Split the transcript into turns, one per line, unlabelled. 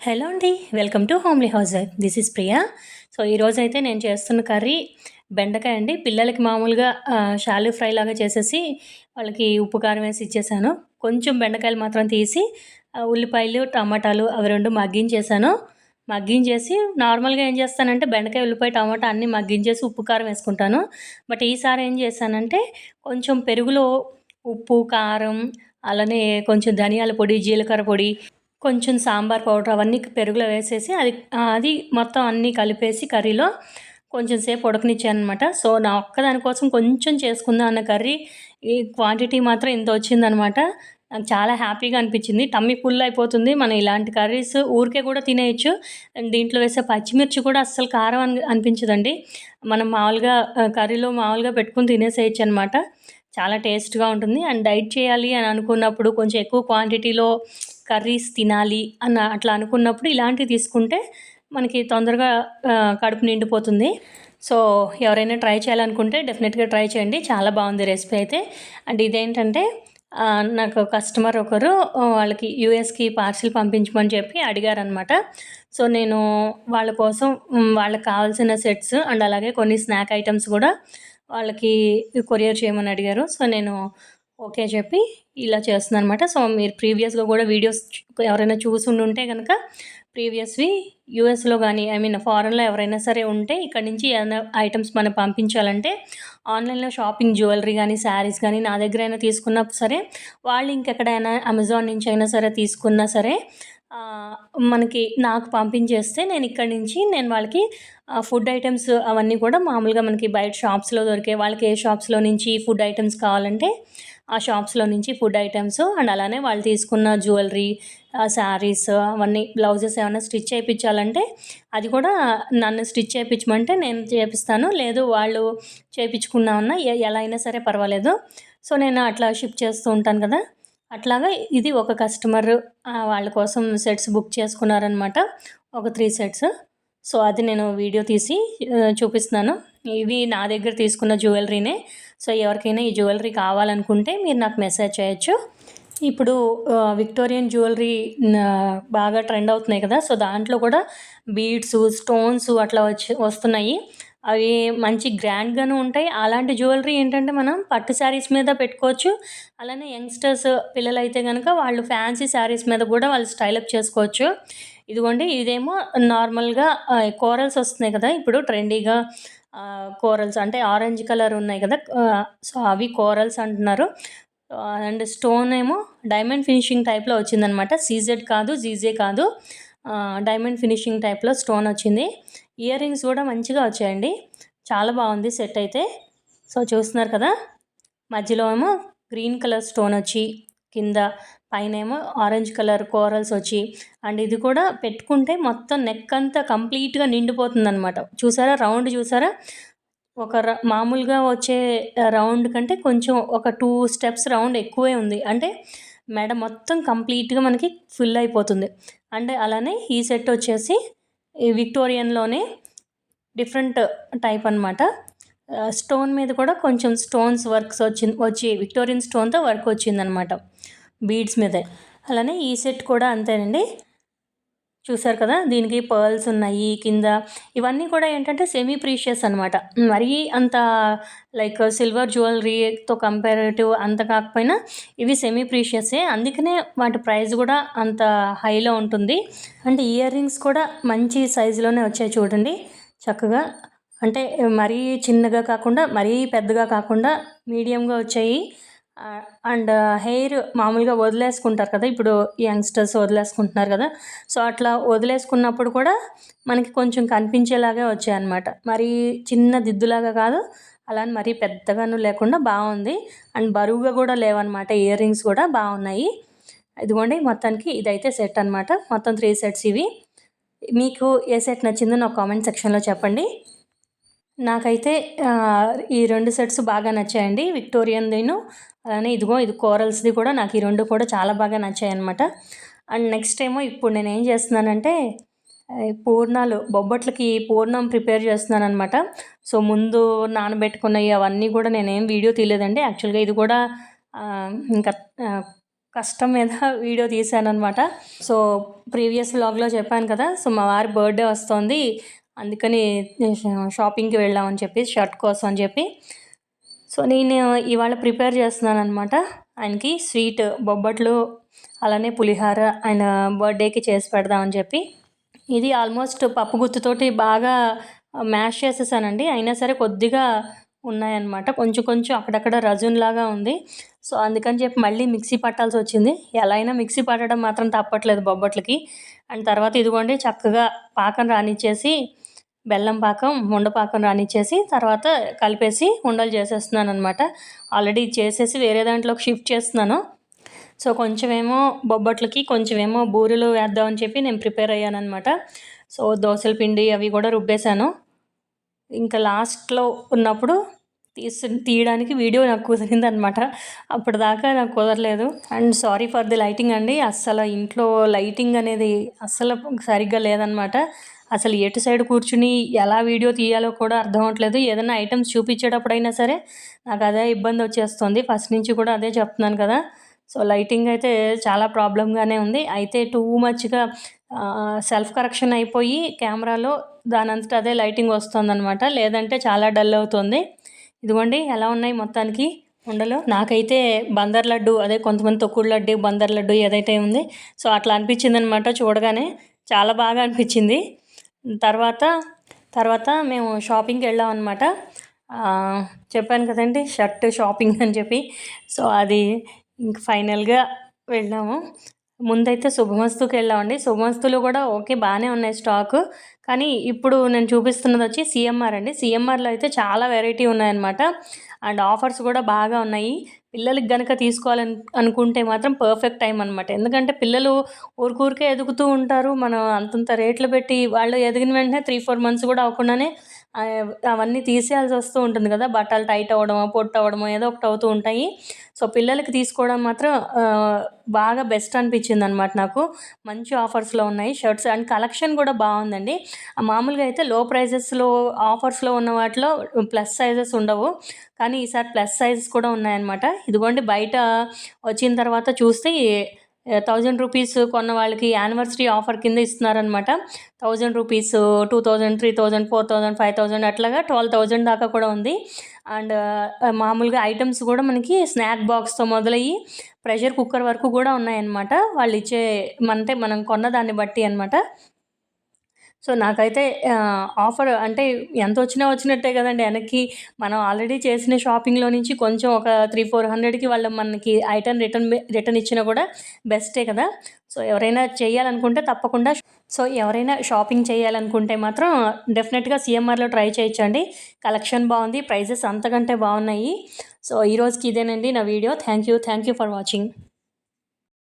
Hello అండి welcome to homely house this is Priya. So ఈరోజు అయితే నేను చేస్తున్న కర్రీ బెండకాయ అండి. పిల్లలకి మామూలుగా షాలు ఫ్రై లాగా చేసేసి వాళ్ళకి ఉప్పు కారం వేసి ఇచ్చేసాను. కొంచెం బెండకాయలు మాత్రం తీసి ఉల్లిపాయలు టమాటాలు అవి రెండు మగ్గించేసాను. మగ్గించేసి నార్మల్గా ఏం చేస్తానంటే బెండకాయ ఉల్లిపాయ టమాటా అన్నీ మగ్గించేసి ఉప్పు కారం వేసుకుంటాను. బట్ ఈసారి ఏం చేశానంటే కొంచెం పెరుగులో ఉప్పు కారం అలానే కొంచెం ధనియాల పొడి జీలకర్ర పొడి కొంచెం సాంబార్ పౌడర్ అవన్నీ పెరుగులో వేసేసి అది అది మొత్తం అన్నీ కలిపేసి కర్రీలో కొంచెం సేపు ఉడకనిచ్చాను అనమాట సో నా ఒక్కదాని కోసం కొంచెం చేసుకుందాం అన్న కర్రీ ఈ క్వాంటిటీ మాత్రం ఇంత వచ్చిందనమాట నాకు చాలా హ్యాపీగా అనిపించింది. టమ్మీ ఫుల్ అయిపోతుంది. మనం ఇలాంటి కర్రీస్ ఊరికే కూడా తినేయచ్చు. అండ్ దీంట్లో వేసే పచ్చిమిర్చి కూడా అస్సలు కారం అని అనిపించదండి. మనం మామూలుగా కర్రీలో మామూలుగా పెట్టుకుని తినేసేయచ్చు అనమాట చాలా టేస్ట్గా ఉంటుంది. అండ్ డైట్ చేయాలి అని అనుకున్నప్పుడు కొంచెం ఎక్కువ క్వాంటిటీలో కర్రీస్ తినాలి అన్న అట్లా అనుకున్నప్పుడు ఇలాంటివి తీసుకుంటే మనకి తొందరగా కడుపు నిండిపోతుంది. సో ఎవరైనా ట్రై చేయాలనుకుంటే డెఫినెట్గా ట్రై చేయండి. చాలా బాగుంది రెసిపీ అయితే. అండ్ ఇదేంటంటే నాకు కస్టమర్ ఒకరు వాళ్ళకి యూఎస్కి పార్సిల్ పంపించమని చెప్పి అడిగారనమాట. సో నేను వాళ్ళ కోసం వాళ్ళకి కావాల్సిన సెట్స్ అండ్ అలాగే కొన్ని స్నాక్ ఐటమ్స్ కూడా వాళ్ళకి కొరియర్ చేయమని అడిగారు. సో నేను ఓకే చెప్పి ఇలా చేస్తున్నాను అనమాట సో మీరు ప్రీవియస్గా కూడా వీడియోస్ ఎవరైనా చూసి ఉంటే కనుక ప్రీవియస్వి యూఎస్లో కానీ ఐ మీన్ ఫారెన్లో ఎవరైనా సరే ఉంటే ఇక్కడ నుంచి ఏమైనా ఐటమ్స్ మనం పంపించాలంటే ఆన్లైన్లో షాపింగ్ జ్యువెలరీ కానీ శారీస్ కానీ నా దగ్గర అయినా తీసుకున్నా సరే వాళ్ళు ఇంకెక్కడైనా అమెజాన్ నుంచి అయినా సరే తీసుకున్నా సరే మనకి నాకు పంపించేస్తే నేను ఇక్కడి నుంచి నేను వాళ్ళకి ఫుడ్ ఐటమ్స్ అవన్నీ కూడా మామూలుగా మనకి బయట షాప్స్లో దొరికే వాళ్ళకి ఏ షాప్స్లో నుంచి ఫుడ్ ఐటమ్స్ కావాలంటే ఆ షాప్స్లో నుంచి ఫుడ్ ఐటమ్స్ అండ్ అలానే వాళ్ళు తీసుకున్న జ్యువెలరీ శారీస్ అవన్నీ బ్లౌజెస్ ఏమైనా స్టిచ్ చేయించాలంటే అది కూడా నన్ను స్టిచ్ చేయించమంటే నేను చేపిస్తాను. లేదు వాళ్ళు చేయించుకున్నామన్నా ఎ- ఎలా అయినా సరే పర్వాలేదు. సో నేను అట్లా షిఫ్ట్ చేస్తూ ఉంటాను కదా. అట్లాగా ఇది ఒక కస్టమర్ వాళ్ళ కోసం సెట్స్ బుక్ చేసుకున్నారనమాట. ఒక త్రీ సెట్స్. సో అది నేను వీడియో తీసి చూపిస్తున్నాను. ఇవి నా దగ్గర తీసుకున్న జ్యువెలరీనే. సో ఎవరికైనా ఈ జ్యువెలరీ కావాలనుకుంటే మీరు నాకు మెసేజ్ చేయొచ్చు. ఇప్పుడు విక్టోరియన్ జ్యువెలరీ బాగా ట్రెండ్ అవుతున్నాయి కదా సో దాంట్లో కూడా బీడ్స్ స్టోన్స్ అట్లా వచ్చి వస్తున్నాయి. అవి మంచి గ్రాండ్గాను ఉంటాయి. అలాంటి జ్యువెలరీ ఏంటంటే మనం పట్టు శారీస్ మీద పెట్టుకోవచ్చు. అలానే యంగ్స్టర్స్ పిల్లలు అయితే కనుక వాళ్ళు ఫ్యాన్సీ శారీస్ మీద కూడా వాళ్ళు స్టైలప్ చేసుకోవచ్చు. ఇదిగోండి ఇదేమో నార్మల్గా కోరల్స్ వస్తున్నాయి కదా ఇప్పుడు ట్రెండీగా కోరల్స్ అంటే ఆరెంజ్ కలర్ ఉన్నాయి కదా సో అవి కోరల్స్ అంటున్నారు. అండ్ స్టోన్ ఏమో డైమండ్ ఫినిషింగ్ టైప్లో వచ్చిందనమాట సీజెడ్ కాదు జీజే కాదు. డైమండ్ ఫినిషింగ్ టైప్లో స్టోన్ వచ్చింది. ఇయర్ రింగ్స్ కూడా మంచిగా వచ్చాయండి. చాలా బాగుంది సెట్ అయితే. సో చూస్తున్నారు కదా మధ్యలో ఏమో గ్రీన్ కలర్ స్టోన్ వచ్చి కింద పైన ఏమో ఆరెంజ్ కలర్ కోరల్స్ వచ్చి అండ్ ఇది కూడా పెట్టుకుంటే మొత్తం నెక్ అంతా కంప్లీట్గా నిండిపోతుంది అనమాట చూసారా? రౌండ్ చూసారా? ఒక మామూలుగా వచ్చే రౌండ్ కంటే కొంచెం ఒక టూ స్టెప్స్ రౌండ్ ఎక్కువే ఉంది. అంటే మెడ మొత్తం కంప్లీట్గా మనకి ఫిల్ అయిపోతుంది. అండ్ అలానే ఈ సెట్ వచ్చేసి ఈ విక్టోరియన్లోనే డిఫరెంట్ టైప్ అనమాట స్టోన్ మీద కూడా కొంచెం స్టోన్స్ వర్క్స్ వచ్చింది వచ్చి విక్టోరియన్ స్టోన్తో వర్క్ వచ్చిందనమాట బీడ్స్ మీదే. అలానే ఈ సెట్ కూడా అంతేనండి. చూసారు కదా దీనికి పర్ల్స్ ఉన్నాయి కింద ఇవన్నీ కూడా ఏంటంటే సెమీ ప్రీషియస్ అనమాట. మరీ అంత లైక్ సిల్వర్ జ్యువెలరీతో కంపారేటివ్ అంత కాకపోయినా ఇవి సెమీ ప్రీషియసే అందుకనే వాటి ప్రైస్ కూడా అంత హైలో ఉంటుంది. అంటే ఇయర్ రింగ్స్ కూడా మంచి సైజులోనే వచ్చాయి చూడండి చక్కగా. అంటే మరీ చిన్నగా కాకుండా మరీ పెద్దగా కాకుండా మీడియంగా వచ్చాయి. అండ్ హెయిర్ మామూలుగా వదిలేసుకుంటారు కదా ఇప్పుడు యంగ్స్టర్స్ వదిలేసుకుంటున్నారు కదా. సో అట్లా వదిలేసుకున్నప్పుడు కూడా మనకి కొంచెం కనిపించేలాగే వచ్చాయన్నమాట. మరీ చిన్న దిద్దులాగా కాదు అలానే మరీ పెద్దగాను లేకుండా బాగుంది. అండ్ బరువుగా కూడా లేవన్నమాట ఇయర్ రింగ్స్ కూడా బాగున్నాయి. ఇదిగోండి మొత్తానికి ఇదైతే సెట్ అనమాట మొత్తం త్రీ సెట్స్ ఇవి. మీకు ఏ సెట్ నచ్చిందో నాకు కామెంట్ సెక్షన్లో చెప్పండి. నాకైతే ఈ రెండు సెట్స్ బాగా నచ్చాయండి. విక్టోరియన్దిను అలానే ఇదిగో ఇది కోరల్స్ది కూడా నాకు ఈ రెండు కూడా చాలా బాగా నచ్చాయి అనమాట అండ్ నెక్స్ట్ ఏమో ఇప్పుడు నేను ఏం చేస్తున్నానంటే పూర్ణాలు బొబ్బట్లకి పూర్ణం ప్రిపేర్ చేస్తున్నాను అనమాట సో ముందు నానబెట్టుకున్నవి అవన్నీ కూడా నేనేం వీడియో తీయలేదండి. యాక్చువల్గా ఇది కూడా ఇంకా కష్టం మీద వీడియో తీశాను అనమాట సో ప్రీవియస్ వ్లాగ్లో చెప్పాను కదా సో మా వారి బర్త్డే వస్తుంది. అందుకని షాపింగ్కి వెళ్దామని చెప్పి షర్ట్ కోసం అని చెప్పి. సో నేను ఇవాళ ప్రిపేర్ చేస్తున్నాను అనమాట ఆయనకి స్వీట్ బొబ్బట్లు అలానే పులిహార ఆయన బర్త్డేకి చేసి పెడదామని చెప్పి. ఇది ఆల్మోస్ట్ పప్పు గుత్తుతోటి బాగా మ్యాష్ చేసేసానండి. అయినా సరే కొద్దిగా ఉన్నాయన్నమాట. కొంచెం కొంచెం అక్కడక్కడ రజున్ లాగా ఉంది. సో అందుకని చెప్పి మళ్ళీ మిక్సీ పట్టాల్సి వచ్చింది. ఎలా అయినా మిక్సీ పట్టడం మాత్రం తప్పట్లేదు బొబ్బట్లకి. అండ్ తర్వాత ఇదిగోండి చక్కగా పాకం రానిచ్చేసి బెల్లం పాకం ఉండపాకం రానిచ్చేసి తర్వాత కలిపేసి ఉండలు చేసేస్తున్నాను అనమాట ఆల్రెడీ చేసేసి వేరే దాంట్లోకి షిఫ్ట్ చేస్తున్నాను. సో కొంచెమేమో బొబ్బట్లకి కొంచెమేమో బూరెలు వేద్దామని చెప్పి నేను ప్రిపేర్ అయ్యానమాట సో దోశల పిండి అవి కూడా రుబ్బేశాను. ఇంకా లాస్ట్లో ఉన్నప్పుడు తీసి తీయడానికి వీడియో నాకు కుదిరింది అనమాట అప్పటిదాకా నాకు కుదరలేదు. And sorry for the lighting అండి. అస్సలు ఇంట్లో లైటింగ్ అనేది అస్సలు సరిగ్గా లేదనమాట అసలు ఎటు సైడ్ కూర్చుని ఎలా వీడియో తీయాలో కూడా అర్థం అవ్వట్లేదు. ఏదైనా ఐటమ్స్ చూపించేటప్పుడైనా సరే నాకు అదే ఇబ్బంది వచ్చేస్తుంది. ఫస్ట్ నుంచి కూడా అదే చెప్తున్నాను కదా. సో లైటింగ్ అయితే చాలా ప్రాబ్లంగానే ఉంది. అయితే టూ మచ్గా సెల్ఫ్ కరెక్షన్ అయిపోయి కెమెరాలో దాని అదే లైటింగ్ వస్తుందన్నమాట. లేదంటే చాలా డల్ అవుతుంది. ఇదిగోండి ఎలా ఉన్నాయి మొత్తానికి ఉండలు? నాకైతే బందర్ లడ్డు అదే కొంతమంది తొక్కుడు లడ్డు బందర్ లడ్డు ఏదైతే ఉంది. సో అట్లా అనిపించింది అనమాట చూడగానే. చాలా బాగా అనిపించింది. తర్వాత తర్వాత మేము షాపింగ్కి వెళ్ళాం అనమాట చెప్పాను కదండి షర్ట్ షాపింగ్ అని చెప్పి. సో అది ఇంక ఫైనల్గా వెళ్ళాము. ముందైతే శుభమస్తుకి వెళ్ళామండి శుభమస్తులు కూడా ఓకే బాగానే ఉన్నాయి స్టాక్. కానీ ఇప్పుడు నేను చూపిస్తున్నది వచ్చి సిఎంఆర్ అండి. సిఎంఆర్లో అయితే చాలా వెరైటీ ఉన్నాయన్నమాట. అండ్ ఆఫర్స్ కూడా బాగా ఉన్నాయి. పిల్లలకి కనుక తీసుకోవాలని అనుకుంటే మాత్రం పర్ఫెక్ట్ టైం అనమాట ఎందుకంటే పిల్లలు ఊరికూరికే ఎదుగుతూ ఉంటారు. మనం అంతంత రేట్లు పెట్టి వాళ్ళు ఎదిగిన వెంటనే త్రీ ఫోర్ మంత్స్ కూడా అవ్వకుండానే అవన్నీ తీసేయాల్సి వస్తూ ఉంటుంది కదా బట్టలు టైట్ అవ్వడమో పొట్టు అవ్వడమో ఏదో ఒకటి అవుతూ ఉంటాయి. సో పిల్లలకి తీసుకోవడం మాత్రం బాగా బెస్ట్ అనిపించింది అనమాట నాకు. మంచి ఆఫర్స్లో ఉన్నాయి షర్ట్స్ అండ్ కలెక్షన్ కూడా బాగుందండి. మామూలుగా అయితే లో ప్రైజెస్లో ఆఫర్స్లో ఉన్న వాటిలో ప్లస్ సైజెస్ ఉండవు. కానీ ఈసారి ప్లస్ సైజెస్ కూడా ఉన్నాయన్నమాట. ఇదిగోండి బయట వచ్చిన తర్వాత చూస్తే థౌజండ్ రూపీస్ కొన్న వాళ్ళకి యానివర్సరీ ఆఫర్ కింద ఇస్తున్నారనమాట thousand rupees two thousand three thousand four thousand five thousand అట్లాగా ట్వెల్వ్ థౌజండ్ దాకా కూడా ఉంది. అండ్ మామూలుగా ఐటమ్స్ కూడా మనకి స్నాక్ బాక్స్తో మొదలయ్యి ప్రెషర్ కుక్కర్ వరకు కూడా ఉన్నాయన్నమాట. వాళ్ళు ఇచ్చే అంటే మనం కొన్న దాన్ని బట్టి అనమాట సో నాకైతే ఆఫర్ అంటే ఎంత వచ్చినా వచ్చినట్టే కదండి. వెనక్కి మనం ఆల్రెడీ చేసిన షాపింగ్లో నుంచి కొంచెం ఒక త్రీ ఫోర్ హండ్రెడ్కి వాళ్ళు మనకి ఐటమ్ రిటర్న్ రిటర్న్ ఇచ్చినా కూడా బెస్టే కదా. సో ఎవరైనా చేయాలనుకుంటే తప్పకుండా సో ఎవరైనా షాపింగ్ చేయాలనుకుంటే మాత్రం డెఫినెట్గా సిఎంఆర్లో ట్రై చేయొచ్చండి. కలెక్షన్ బాగుంది ప్రైజెస్ అంతకంటే బాగున్నాయి. సో ఈ రోజుకి ఇదేనండి నా video. Thank you thank you for watching.